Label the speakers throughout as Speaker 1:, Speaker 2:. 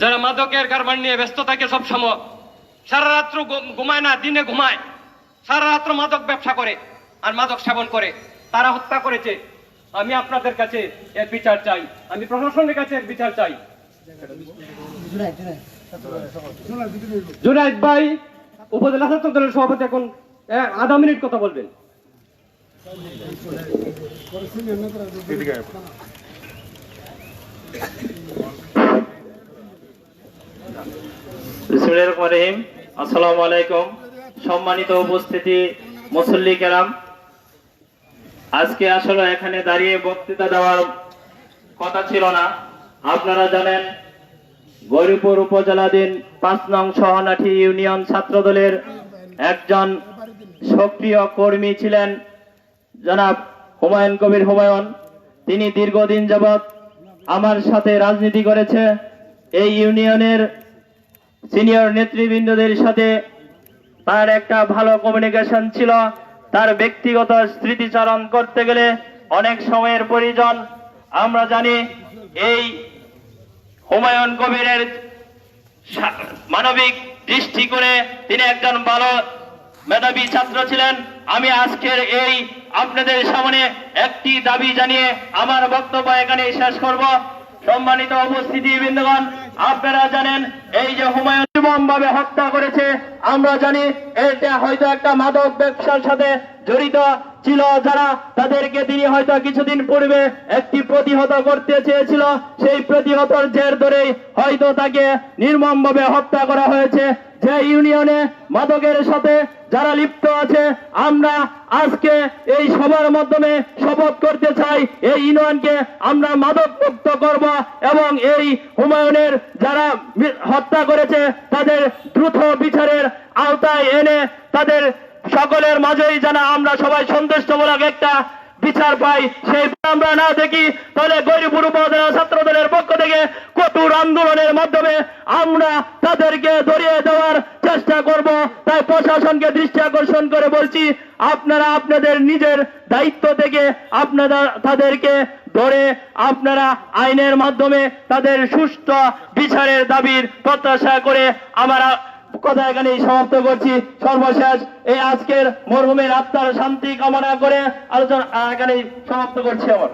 Speaker 1: যারা মাদকের কারবার নিয়ে ব্যস্ত থাকে সব সময়, সারা রাত্র ঘুমায় না, দিনে ঘুমায়। সারা রাত্র মাদক ব্যবসা করে আর মাদক সেবন করে। তারা হত্যা করেছে। আমি আপনাদের কাছে এর বিচার চাই। আমি প্রশাসনের কাছে এর বিচার চাই। জুনাইদ ভাই, উপজেলা ছাত্র দলের সভাপতি এখন আধা মিনিট কথা বলবেন।
Speaker 2: রহিম। আসসালামু আলাইকুম। সম্মানিত উপস্থিতি মুসল্লি কেরাম, আজকে আসলে এখানে দাঁড়িয়ে বক্তৃতা দেওয়ার কথা ছিল না। আপনারা জানেন, গৌরীপুর উপজেলাধীন পাঁচ নং সহনাঠি ইউনিয়ন ছাত্র দলের একজন সক্রিয় কর্মী ছিলেন জনাব হুমায়ুন কবির হুমায়ুন। তিনি দীর্ঘদিন যাবৎ আমার সাথে রাজনীতি করেছে। এই ইউনিয়নের সিনিয়র নেতৃবৃন্দদের সাথে তার একটা ভালো কমিউনিকেশন ছিল। তার ব্যক্তিগত স্মৃতিচারণ করতে গেলে অনেক সময়ের প্রয়োজন। আমরা জানি এই হুমায়ুন কবিরের মানবিক দৃষ্টি করে তিনি একজন ভালো মেধাবী ছাত্র ছিলেন। আমি আজকের এই আপনাদের সামনে একটি দাবি জানিয়ে আমার বক্তব্য এখানে শেষ করব। সম্মানিত উপস্থিতি বৃন্দগণ, আপনারা জানেন, এই যে হুমায়ুন ভাবে হত্যা করেছে, আমরা জানি এটা হয়তো একটা মাদক ব্যবসার সাথে জড়িত ছিল, যারা তাদেরকে তিনি হয়তো কিছুদিন পূর্বে একটি প্রতিহত করতে চেয়েছিল, সেই প্রতিহতর জের ধরেই হয়তো তাকে নির্মমভাবে হত্যা করা হয়েছে। যে ইউনিয়নে মাদকের সাথে যারা লিপ্ত আছে, আমরা আজকে এই সবার মাধ্যমে শপথ করতে চাই, এই ইউনিয়নকে আমরা মাদক মুক্ত করব এবং এই হুমায়ুনের যারা হত্যা করেছে, তাদের দ্রুত বিচারের আওতায় এনে তাদের সকলের মাঝেই যেন আমরা সবাই সন্তুষ্টমূলক একটা বিচার পাই, সেই আমরা না দেখি, তাহলে গরিপুর উপজেলা ছাত্র দলের পক্ষ থেকে কঠোর আন্দোলনের মাধ্যমে আমরা তাদেরকে ধরিয়ে দেওয়ার চেষ্টা করব। তাই প্রশাসনকে দৃষ্টি আকর্ষণ করে বলছি, আপনারা আপনাদের নিজের দায়িত্ব থেকে আপনারা তাদেরকে ধরে আপনারা আইনের মাধ্যমে তাদের সুষ্ঠু বিচারের দাবির প্রত্যাশা করে আমরা কথা এখানেই সমাপ্ত করছি। সর্বশেষ এই আজকের মরহুমের আত্মার শান্তি কামনা করে আলোচনা আহ, এখানেই সমাপ্ত করছি আমার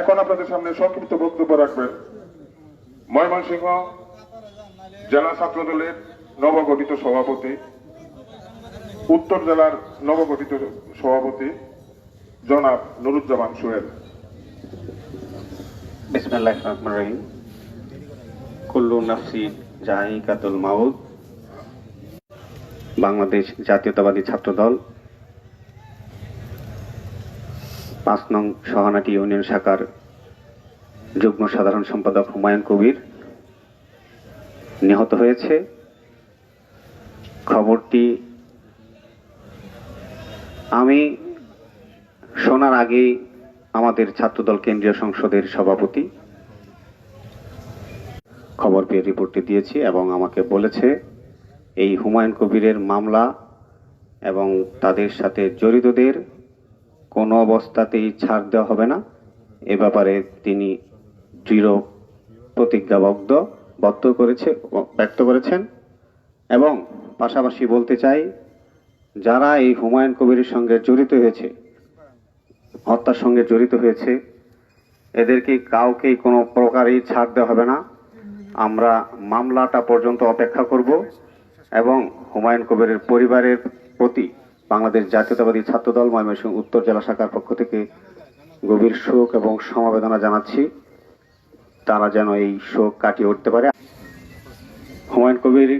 Speaker 3: এখন আপনাদের সামনে সংক্ষিপ্ত বক্তব্য রাখবেন। ময়মনসিংহ জেলা ছাত্র দলের নবগঠিত সভাপতি উত্তর জেলার নবগঠিত সভাপতি জনাব নুরুজ্জামান সোহেল।
Speaker 4: বিসমিল্লাহ রহমান রহিম। বাংলাদেশ জাতীয়তাবাদী ছাত্র দল পাঁচ নং সহানাটি ইউনিয়ন শাখার যুগ্ম সাধারণ সম্পাদক হুমায়ুন কবির নিহত হয়েছে। খবরটি আমি শোনার আগেই আমাদের ছাত্রদল কেন্দ্রীয় সংসদের সভাপতি খবর পেয়ে রিপোর্টটি দিয়েছি এবং আমাকে বলেছে, এই হুমায়ুন কবিরের মামলা এবং তাদের সাথে জড়িতদের কোনো অবস্থাতেই ছাড় দেওয়া হবে না। এ ব্যাপারে তিনি দৃঢ় প্রতিজ্ঞাবদ্ধ বদ্ধ করেছে, ব্যক্ত করেছেন এবং পাশাপাশি বলতে চাই, যারা এই হুমায়ুন কবিরের সঙ্গে জড়িত হয়েছে, হত্যার সঙ্গে জড়িত হয়েছে, এদেরকে কাউকেই কোনো প্রকারেই ছাড় দেওয়া হবে না। আমরা মামলাটা পর্যন্ত অপেক্ষা করব এবং হুমায়ুন কবিরের পরিবারের প্রতি বাংলাদেশ জাতীয়তাবাদী ছাত্রদল ময়মনসিংহ উত্তর জেলা শাখার পক্ষ থেকে গভীর শোক এবং সমবেদনা জানাচ্ছি। তারা যেন এই শোক কাটিয়ে উঠতে পারে। হুমায়ুন কবির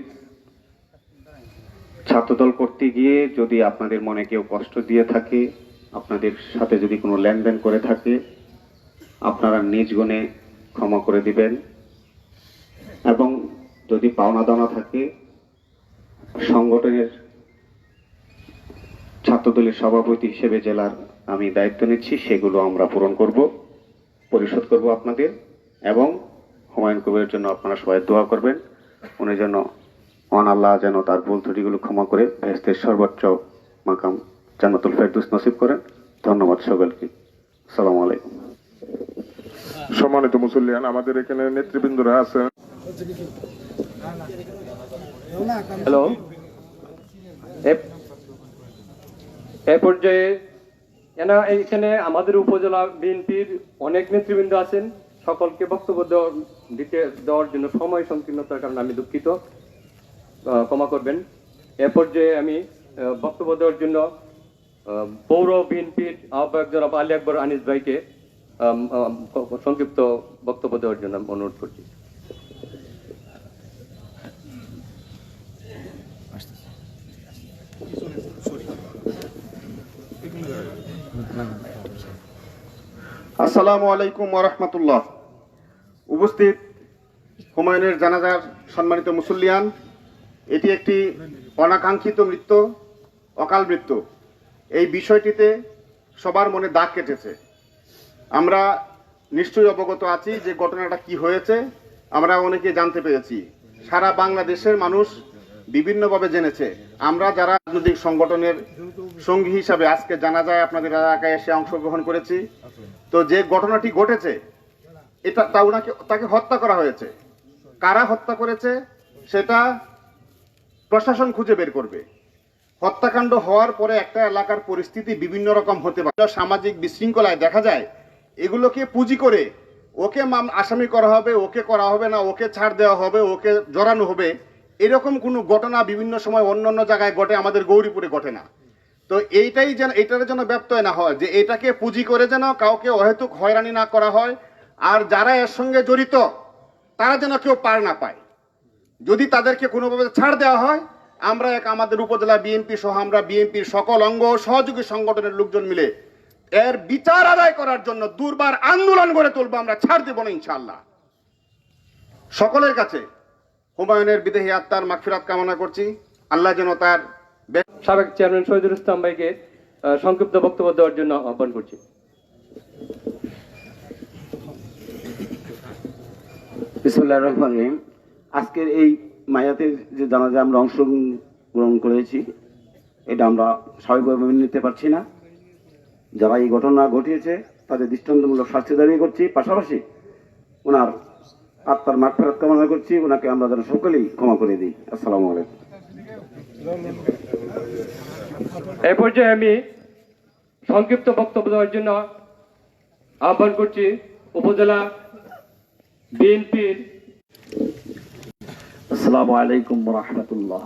Speaker 4: ছাত্রদল করতে গিয়ে যদি আপনাদের মনে কেউ কষ্ট দিয়ে থাকে, আপনাদের সাথে যদি কোনো লেনদেন করে থাকে, আপনারা নিজ গুণে ক্ষমা করে দিবেন। এবং যদি পাওনা দাওনা থাকে, সংগঠনের ছাত্রদলের সভাপতি হিসেবে জেলার আমি দায়িত্ব নিচ্ছি, সেগুলো আমরা পূরণ করব, পরিশোধ করব আপনাদের, এবং হুমায়ুন কবিরের জন্য আপনারা সবাই দোয়া করবেন। উনি যেন মহান আল্লাহ যেন তার ভুল ত্রুটিগুলো ক্ষমা করে ভেস্তের সর্বোচ্চ মাকাম জান্নাতুল ফেরদুস নসিব করেন। ধন্যবাদ সকলকে। আসসালামু আলাইকুম।
Speaker 3: সম্মানিত মুসল্লিয়ান, আমাদের এখানে নেতৃবৃন্দরা আছেন।
Speaker 1: হ্যালো। এ- পর্যায়ে এনা এইখানে আমাদের উপজেলা বিএনপির অনেক নেতৃবৃন্দ আছেন। সকলকে বক্তব্য দিতে দেওয়ার জন্য সময় সংকীর্ণতার কারণে আমি দুঃখিত। ক্ষমা করবেন। এ পর্যায়ে আমি বক্তব্য দেওয়ার জন্য পৌর বিএনপির আহ্বায়ক জনাব আলী আকবর আনিস ভাইকে সংক্ষিপ্ত বক্তব্য দেওয়ার জন্য অনুরোধ করছি।
Speaker 5: আসসালামু আলাইকুম ওরহমতুল্লাহ উপস্থিত হুমায়ুনের জানাজার সম্মানিত মুসল্লিয়ান, এটি একটি অনাকাঙ্ক্ষিত মৃত্যু, অকাল মৃত্যু। এই বিষয়টিতে সবার মনে দাগ কেটেছে। আমরা নিশ্চয়ই অবগত আছি যে ঘটনাটা কি হয়েছে, আমরা অনেকে জানতে পেরেছি। সারা বাংলাদেশের মানুষ বিভিন্নভাবে জেনেছে। আমরা যারা রাজনৈতিক সংগঠনের সঙ্গী হিসাবে আজকে জানা যায় আপনাদের এলাকায় এসে অংশগ্রহণ করেছি তো যে ঘটনাটি ঘটেছে, এটা তা ওনাকে তাকে হত্যা করা হয়েছে। কারা হত্যা করেছে, সেটা প্রশাসন খুঁজে বের করবে। হত্যাকাণ্ড হওয়ার পরে একটা এলাকার পরিস্থিতি বিভিন্ন রকম হতে পারে। সামাজিক বিশৃঙ্খলায় দেখা যায়, এগুলোকে পুঁজি করে ওকে আসামি করা হবে, ওকে করা হবে না, ওকে ছাড় দেওয়া হবে, ওকে জড়ানো হবে, এরকম কোনো ঘটনা বিভিন্ন সময় অন্য অন্য জায়গায় ঘটে, আমাদের গৌরীপুরে ঘটে না। তো এইটাই যেন এটার জন্য ব্যত্যয় না হয় যে এটাকে পুঁজি করে যেন কাউকে অহেতুক হয়রানি না করা হয়। আর যারা এর সঙ্গে জড়িত, তারা যেন কেউ পার না পায়। যদি তাদেরকে কোনোভাবে ছাড় দেওয়া হয়, আমরা এক আমাদের উপজেলা বিএনপি সহ আমরা বিএনপির সকল অঙ্গ সহযোগী সংগঠনের লোকজন মিলে এর বিচার আদায় করার জন্য দুর্বার আন্দোলন গড়ে তুলবো, আমরা ছাড় দেবো না ইনশাল্লাহ সকলের কাছে হুমায়ুনের বিদেহী আত্মার মাগফিরাত কামনা করছি। আল্লাহ যেন তার
Speaker 1: সাবেক চেয়ারম্যান শহীদুল ইসলাম ভাইকে সংক্ষিপ্ত বক্তব্য দেওয়ার জন্য আহ্বান করছি।
Speaker 6: আজকের এই মায়াতের যে জানাজা আমরা অংশগ্রহণ করেছি, এটা আমরা স্বাভাবিকভাবে মেনে নিতে পারছি না। যারা এই ঘটনা ঘটিয়েছে, তাদের দৃষ্টান্তমূলক শাস্তি দাবি করছি। পাশাপাশি ওনার আত্মার মাঠ ফেরত কামনা করছি। ওনাকে আমরা যেন সকলেই ক্ষমা করে দিই। আসসালামু আলাইকুম।
Speaker 1: এই পর্যায়ে আমি সংক্ষিপ্ত বক্তব্য দেওয়ার জন্য আহ্বান করছি উপজেলা বিএনপির।
Speaker 7: আসসালামু আলাইকুম রহমতুল্লাহ।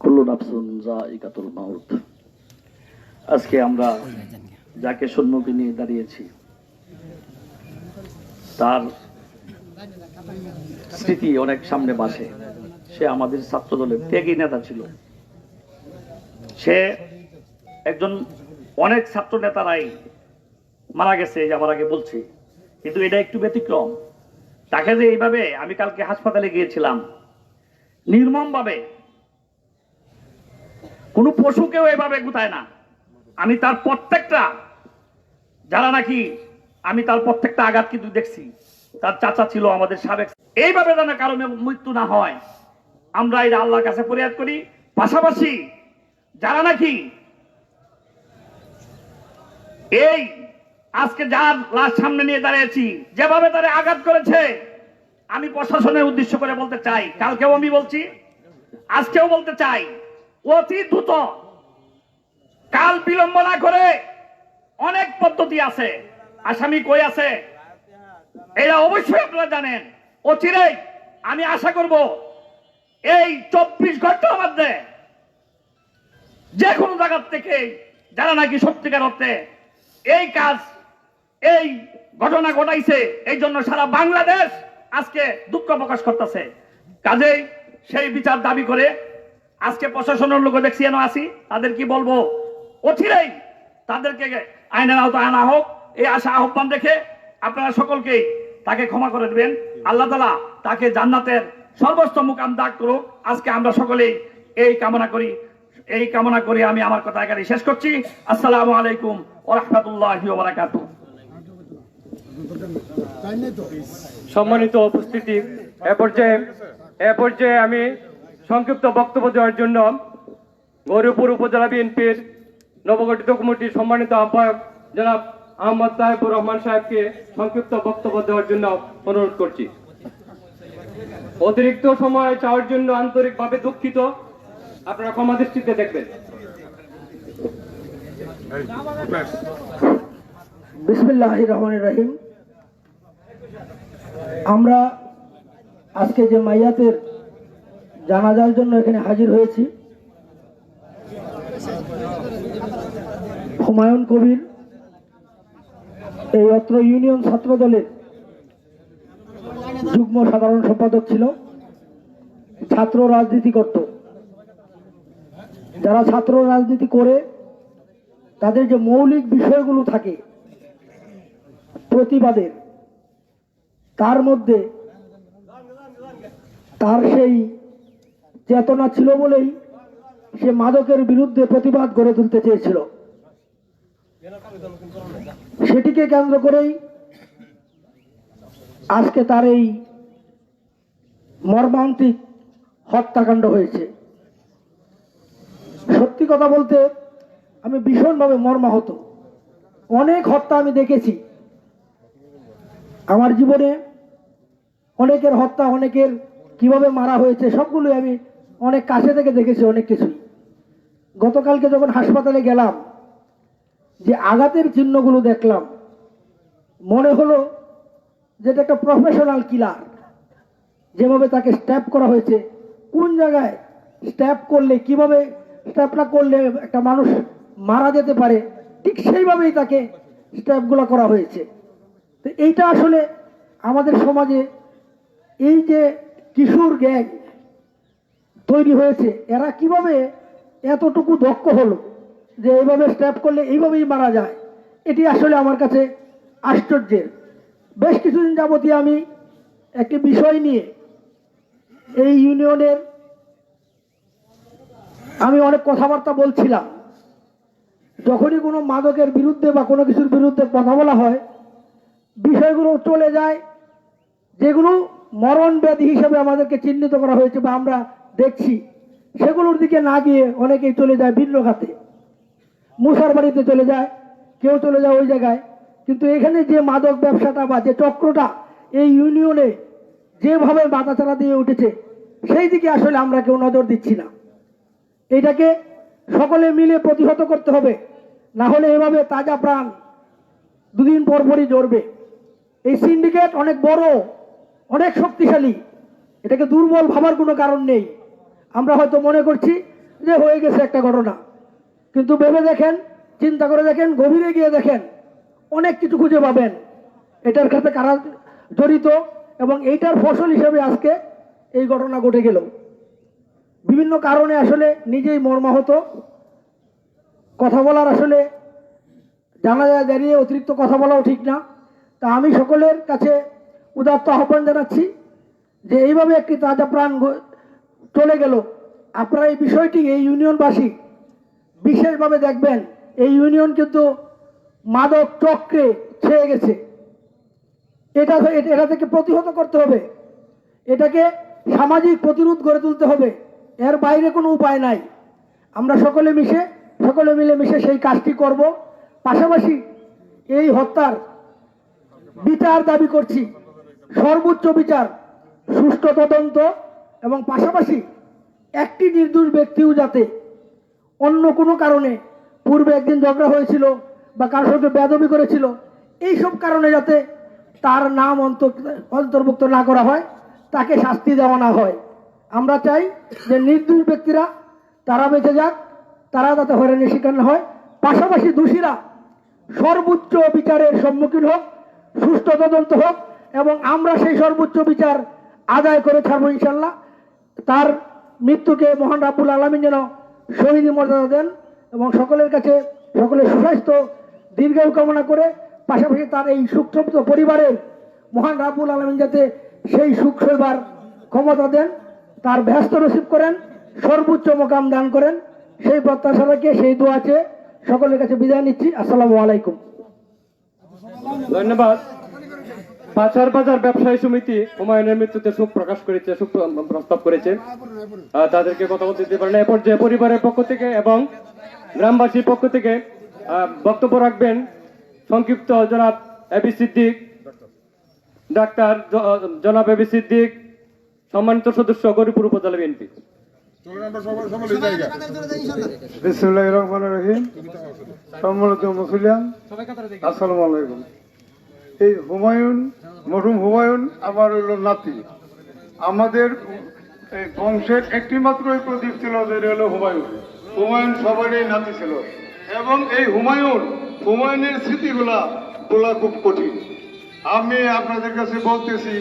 Speaker 7: কুল্লু নাফসুন জাইকাতুল মাউত। আজকে আমরা যাকে সম্মুখে নিয়ে দাঁড়িয়েছি, তার স্মৃতি অনেক সামনে বাসে। সে আমাদের ছাত্র দলের ত্যাগী নেতা ছিল। সে একজন অনেক ছাত্র নেতারাই মারা গেছে যে আমার আগে বলছি। কিন্তু এটা একটু ব্যতিক্রম। তাকে যে এইভাবে আমি কালকে হাসপাতালে গিয়েছিলাম নির্মম ভাবে কোন পশুকেও এভাবে গুতায় না। আমি তার প্রত্যেকটা, যারা নাকি আমি তার প্রত্যেকটা আঘাত কিন্তু দেখছি, তার চাচা ছিল আমাদের সাবেক। এইভাবে যেন কারণে মৃত্যু না হয়, আমরা এটা আল্লাহর কাছে ফরিয়াদ করি। পাশাপাশি যারা নাকি এই আজকে যার লাশ সামনে নিয়ে দাঁড়িয়েছি, যেভাবে তারা আঘাত করেছে, আমি প্রশাসনের উদ্দেশ্য করে বলতে চাই। কালকেও আমি বলছি, আজকেও বলতে চাই, অতি দ্রুত কাল বিলম্ব না করে অনেক পদ্ধতি আছে। আসামি কই আছে? এরা অবশ্যই আপনারা জানেন। অচিরেই আমি আশা করব এই চব্বিশ ঘণ্টার মধ্যে যে কোনো জায়গার থেকে যারা নাকি সত্যিকার অর্থে এই কাজ, এই ঘটনা ঘটাইছে, এই জন্য সারা বাংলাদেশ আজকে দুঃখ প্রকাশ করতেছে। কাজেই সেই বিচার দাবি করে আজকে প্রশাসনের লোক দেখছি এনে আসি তাদের কি বলব? অচিরেই তাদেরকে আইনের আওতায় আনা হোক, এই আশা আহ্বান দেখে আপনারা সকলকেই তাকে ক্ষমা করে দেবেন। আল্লাহ তালা তাকে জান্নাতের সর্বোচ্চ মুকাম দাগ করুক। আজকে আমরা সকলেই এই কামনা করি। এই কামনা করে আমি আমার কথা এখানে শেষ করছি। আসসালামু আলাইকুম ওরহমতুল্লাহ
Speaker 1: সম্মানিত উপস্থিতি, এ পর্যায়ে এ পর্যায়ে আমি সংক্ষিপ্ত বক্তব্য দেওয়ার জন্য গৌরীপুর উপজেলা বিএনপির নবগঠিত কমিটির সম্মানিত আহ্বায়ক জনাব আহমদ তাহেবুর রহমান সাহেবকে সংক্ষিপ্ত বক্তব্য দেওয়ার জন্য অনুরোধ করছি। অতিরিক্ত সময় চাওয়ার জন্য আন্তরিকভাবে দুঃখিত। আপনারা ক্ষমা দৃষ্টিতে দেখবেন।
Speaker 8: বিসমিল্লাহ রহমান রহিম। আমরা আজকে যে মাইয়াতের জানাজার জন্য এখানে হাজির হয়েছি হুমায়ুন কবির এই অত্র ইউনিয়ন ছাত্র দলের যুগ্ম সাধারণ সম্পাদক ছিল ছাত্র রাজনীতি করত যারা ছাত্র রাজনীতি করে, তাদের যে মৌলিক বিষয়গুলো থাকে প্রতিবাদের, তার মধ্যে তার সেই চেতনা ছিল বলেই সে মাদকের বিরুদ্ধে প্রতিবাদ গড়ে তুলতে চেয়েছিল। সেটিকে কেন্দ্র করেই আজকে তার এই মর্মান্তিক হত্যাকাণ্ড হয়েছে। সত্যি কথা বলতে আমি ভীষণভাবে মর্মাহত। অনেক হত্যা আমি দেখেছি। আমার জীবনে অনেকের হত্যা, অনেকের কীভাবে মারা হয়েছে সবগুলোই আমি অনেক কাছে থেকে দেখেছি, অনেক কিছুই। গতকালকে যখন হাসপাতালে গেলাম, যে আঘাতের চিহ্নগুলো দেখলাম, মনে হলো যে এটা একটা প্রফেশনাল কিলার যেভাবে তাকে স্ট্যাপ করা হয়েছে, কোন জায়গায় স্ট্যাপ করলে, কীভাবে স্ট্যাপটা করলে একটা মানুষ মারা যেতে পারে, ঠিক সেইভাবেই তাকে স্ট্যাপগুলো করা হয়েছে। তো এইটা আসলে আমাদের সমাজে এই যে কিশোর গ্যাং তৈরি হয়েছে, এরা কীভাবে এতটুকু দক্ষ হলো যে এইভাবে স্ট্যাপ করলে এইভাবেই মারা যায়, এটি আসলে আমার কাছে আশ্চর্যের। বেশ কিছুদিন যাবতীয় আমি একটি বিষয় নিয়ে এই ইউনিয়নের আমি অনেক কথাবার্তা বলছিলাম। যখনই কোনো মাদকের বিরুদ্ধে বা কোনো কিছুর বিরুদ্ধে কথা বলা হয়, বিষয়গুলো চলে যায়, যেগুলো মরণ ব্যাধি হিসেবে আমাদেরকে চিহ্নিত করা হয়েছে বা আমরা দেখছি, সেগুলোর দিকে না গিয়ে অনেকেই চলে যায় খাতে। মুসার বাড়িতে চলে যায়, কেউ চলে যায় ওই জায়গায়। কিন্তু এখানে যে মাদক ব্যবসাটা বা যে চক্রটা এই ইউনিয়নে যেভাবে বাতাচারা দিয়ে উঠেছে, সেই দিকে আসলে আমরা কেউ নজর দিচ্ছি না। এটাকে সকলে মিলে প্রতিহত করতে হবে। না হলে এভাবে তাজা প্রাণ দুদিন পর পরই জ্বরবে এই সিন্ডিকেট অনেক বড়, অনেক শক্তিশালী। এটাকে দুর্বল ভাবার কোনো কারণ নেই। আমরা হয়তো মনে করছি যে হয়ে গেছে একটা ঘটনা। কিন্তু ভেবে দেখেন, চিন্তা করে দেখেন, গভীরে গিয়ে দেখেন, অনেক কিছু খুঁজে পাবেন। এটার সাথে কারা জড়িত এবং এইটার ফসল হিসেবে আজকে এই ঘটনা ঘটে গেল। বিভিন্ন কারণে আসলে নিজেই মর্মাহত। কথা বলার আসলে জানা যায় দাঁড়িয়ে অতিরিক্ত কথা বলাও ঠিক না। তা আমি সকলের কাছে উদাত্ত আহ্বান জানাচ্ছি যে এইভাবে একটি তাজা প্রাণ চলে গেল। আপনারা এই বিষয়টি এই ইউনিয়নবাসী বিশেষভাবে দেখবেন। এই ইউনিয়ন কিন্তু মাদক চক্রে ছেয়ে গেছে। এটা- এটা থেকে প্রতিহত করতে হবে। এটাকে সামাজিক প্রতিরোধ গড়ে তুলতে হবে। এর বাইরে কোনো উপায় নাই। আমরা সকলে মিশে, সকলে মিলে মিশে সেই কাজটি করব। পাশাপাশি এই হত্যার বিচার দাবি করছি। সর্বোচ্চ বিচার, সুষ্ঠু তদন্ত এবং পাশাপাশি একটি নির্দোষ ব্যক্তিও যাতে অন্য কোনো কারণে পূর্বে একদিন ঝগড়া হয়েছিল বা কারোর সাথে বেদবি করেছিল, এইসব কারণে যাতে তার নাম অন্ত- অন্তর্ভুক্ত না করা হয়, তাকে শাস্তি দেওয়া না হয়। আমরা চাই যে নির্দোষ ব্যক্তিরা তারা বেঁচে যাক, তারা যাতে হয়রানির শিকার না হয়। পাশাপাশি দোষীরা সর্বোচ্চ বিচারের সম্মুখীন হোক সুষ্ঠু তদন্ত হোক, এবং আমরা সেই সর্বোচ্চ বিচার আদায় করে ছাড়বো ইনশাল্লাহ তার মৃত্যুকে মহান রাব্বুল আলমিন যেন শহীদ মর্যাদা দেন এবং সকলের কাছে সকলের সুস্বাস্থ্য, দীর্ঘায়ু কামনা করে, পাশাপাশি তার এই সুক্ষপ্ত পরিবারের মহান রাব্বুল আলমিন যাতে সেই সুখ সইবার ক্ষমতা দেন। তার ব্যস্ত নসিব করেন, সর্বোচ্চ মোকাম দান করেন। সেই প্রত্যাশা সেই দোয়াছে সকলের কাছে বিদায় নিচ্ছি। আসসালামু আলাইকুম।
Speaker 1: ধন্যবাদ। পাচার বাজার ব্যবসায়ী সমিতি হুমায়ুনের মৃত্যুতে শোক প্রকাশ করেছে, শোক প্রস্তাব করেছে। তাদেরকে কথা বলতে দিতে পারেন এরপর যে পরিবারের পক্ষ থেকে এবং গ্রামবাসীর পক্ষ থেকে বক্তব্য রাখবেন সংক্ষিপ্ত জনাব এবি সিদ্দিক, ডাক্তার জনাব এবি সিদ্দিক সম্মানিত সদস্য, গরিপুর উপজেলা বিএনপি।
Speaker 9: এই হুমায়ুন, মরহুম হুমায়ুন আমার নাতি। আমাদের বংশের প্রদীপ ছিল যে হলো হুমায়ুন। হুমায়ুন সবারই নাতি ছিল। এবং এই হুমায়ুন, হুমায়ুনের স্মৃতিগুলা বলা খুব কঠিন। আমি আপনাদের কাছে বলতেছি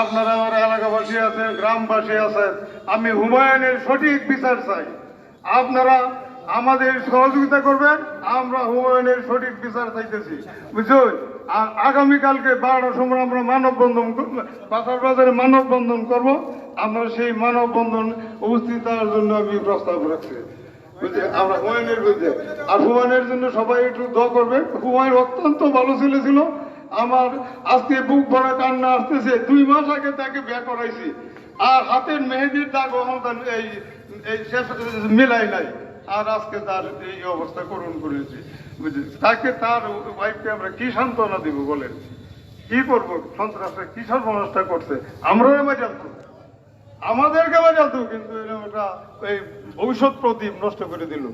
Speaker 9: আপনারা আমার এলাকাবাসী আছেন, গ্রামবাসী আছেন, আমি হুমায়ুনের সঠিক বিচার চাই। আপনারা আমাদের সহযোগিতা করবেন, আমরা হুমায়ুনের সঠিক বিচার চাইতেছি। বুঝুন আর আগামীকালকে বারোটার সময় আমরা মানববন্ধন পাথার বাজারে মানববন্ধন করব। আমরা সেই মানববন্ধন উপস্থিত থাকার জন্য আমি প্রস্তাব রাখছি। আমরা হুমায়ুনের বিরুদ্ধে আর হুমায়ুনের জন্য সবাই একটু দোয়া করবে হুমায়ুন অত্যন্ত ভালো ছেলে ছিল। আমার আজকে বুক ভরা কান্না আসতেছে, দুই মাস আগে তাকে বিয়ে করাইছি। আর হাতের মেহেদির দাগ এই মিলাই নাই। আর আজকে তার এই অবস্থা করুন করেছি। তাকে তার ওয়াইফকে আমরা কি সান্ত্বনা দিব বলেন? কি করব? সন্ত্রাসে কি সর্বনাশটা করছে? আমরাও এবার জানতো আমাদেরকে বাজাতো কিন্তু এরা ওটা এই ভবিষ্যৎ প্রদীপ নষ্ট করে দিল।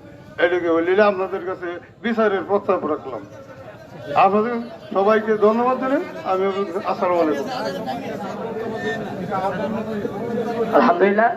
Speaker 9: এটাকে বলিলে আপনাদের কাছে বিচারের প্রস্তাব রাখলাম। আপনাদের সবাইকে ধন্যবাদ দিলেন আমি আসসালামু আলাইকুম।
Speaker 7: আলহামদুলিল্লাহ।